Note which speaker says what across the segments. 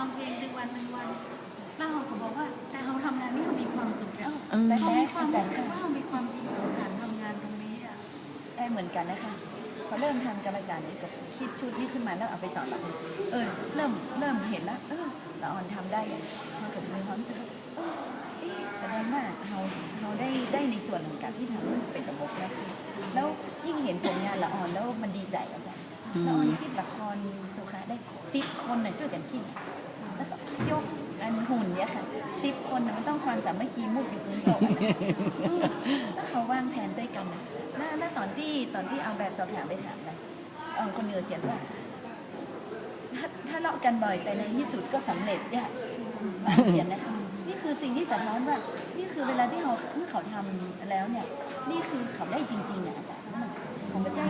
Speaker 1: องเพลงหนึ่งวันหนึ่งวันแล้วเขาก็บอกว่าแต่เขาทำงานนี่เขามีความสุขแล้ว
Speaker 2: อืม
Speaker 1: เขามีความรู้สึกว่าเขามีความสุขกับการทำงานตรงนี้อะ
Speaker 2: ได้เหมือนกันนะคะพอเริ่มทำกรรมจารย์นี่ก็คิดชุดนี้ขึ้นมาแล้วเอาไปสอนเราเออเริ่มเริ่มเห็นแล้วเออเราออนทำได้อะมันก็จะมีความรู้สึกว่าเออเอ๊ะแสดงว่าเราเราได้ได้ในส่วนของการที่ทำให้มันเป็นระบบนะคะแล้วยิ่งเห็นผลงานละออนแล้วมันดีใจอาจารย์ละออนคิดละครสุขาได้สิบคนน่ะช่วยกันคิดแล้วก็ยกอัน หุ่นเนี่ยค่ะสิบคนน่ะมันต้องความสามัคคีมุกอยู่พื้นโต๊ะอะอืมแล้วเขาวางแผนด้วยกันนะแล้วแล้วตอนที่ตอนที่เอาแบบสอบถามไปถามนะเอ่อคนเหนือเขียนว่า ถ้าถ้าเลาะกันบ่อยแต่ในที่สุดก็สำเร็จเนี่ยเขียนนะคะนี่คือสิ่งที่สะท้อนว่า นี่คือเวลาที่เขาเมื่อเขาทำแล้วเนี่ย นี่คือเขาได้จริงๆอะอาจารย์มันของพระเจ้าเองของพระเจ้า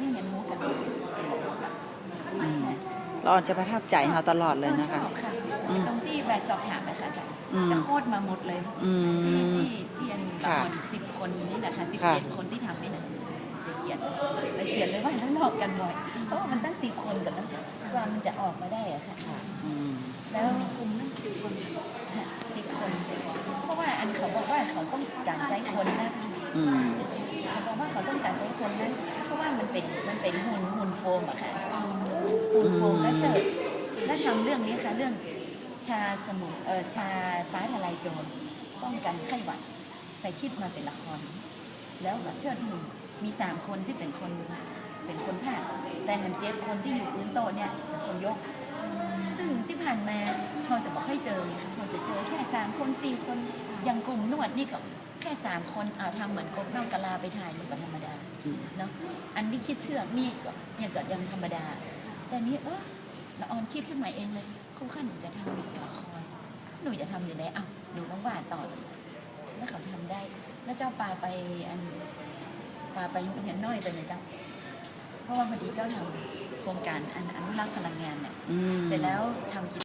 Speaker 2: ที่เขาที่เรียนรู้กันเป็นระบบอะ
Speaker 3: อืมเราออนจะประทับใจเราตลอดเลยนะ
Speaker 2: ช
Speaker 3: คะ
Speaker 2: อบค่ะ
Speaker 3: อืม
Speaker 2: ตรงที่แบบสอบถามนะคะอาจารย์
Speaker 3: อืม
Speaker 2: จะโคตรมาหมดเลย
Speaker 3: อื
Speaker 2: ที่
Speaker 3: ม
Speaker 2: ที่ที่อันละ
Speaker 3: ค่ะ
Speaker 2: ครสิบคนนี่แหละค่ะสิบ
Speaker 3: ค่ะ
Speaker 2: เจ็ดคนที่ทำนี่นะจะเขียนเลยเขียนเลยว่าต้องหลอกกันบ่อยเพราะว่ามันตั้งสิบคนกันนะกว่ามันจะออกมาได้อะค่ะ
Speaker 3: อืม
Speaker 2: แล้ว
Speaker 1: กลุ่มนั่งสิบคน
Speaker 2: สิบคนเพราะว่าอันเขาบอกว่าเขาต้องการใจคนนะ
Speaker 3: อืม
Speaker 2: เขาบอกว่าเขาต้องการใจคนนั้นเพราะว่ามัน เป็นมันเป็นหุ่นหุ่นโฟมอะค่ะหุ่นโฟมแล้วเชิดแล้วทำเรื่องนี้ค่ะเรื่องชาสมุนเออชาฟ้าทลายโจรป้องกันไข้หวัดแต่คิดมาเป็นละคร แล้วแบบเชิดหุ่นมีสามคนที่เป็นคนเป็นคนภาคแต่หันเจ็ดคนที่อยู่พื้นโต๊ะเนี่ยเป็นคนยก ซึ่งที่ผ่านมาเราจะบอกให้เจอไงคะเรา จะเจอแค่สามคนสี่คนอย่างกลุ่มนวดนี่ก็แค่สามคนเอาทำเหมือนกบนอกกะลาไปถ่ายมันก็ธรรมดา
Speaker 3: อืม
Speaker 2: เนาะอันที่คิดเชือกนี่ก็ยังก็ยังธรรมดา แต่นี้เออละออนคิดขึ้นมาเองเลยครูข้าหนูจะทำละครหนูจะทำอยู่แล้วอ้าวหนูต้องวาดต่อเลยแล้วเขาทำได้ แล้วเจ้าปลาไปอันปลาไปเห็นน้อยตัวไหนเจ้าเพราะว่าพอดีเจ้าทำโครงการอันอนุรักษ์พลังงานเนี่ย
Speaker 3: อืม
Speaker 2: เสร็จแล้วทำกิจ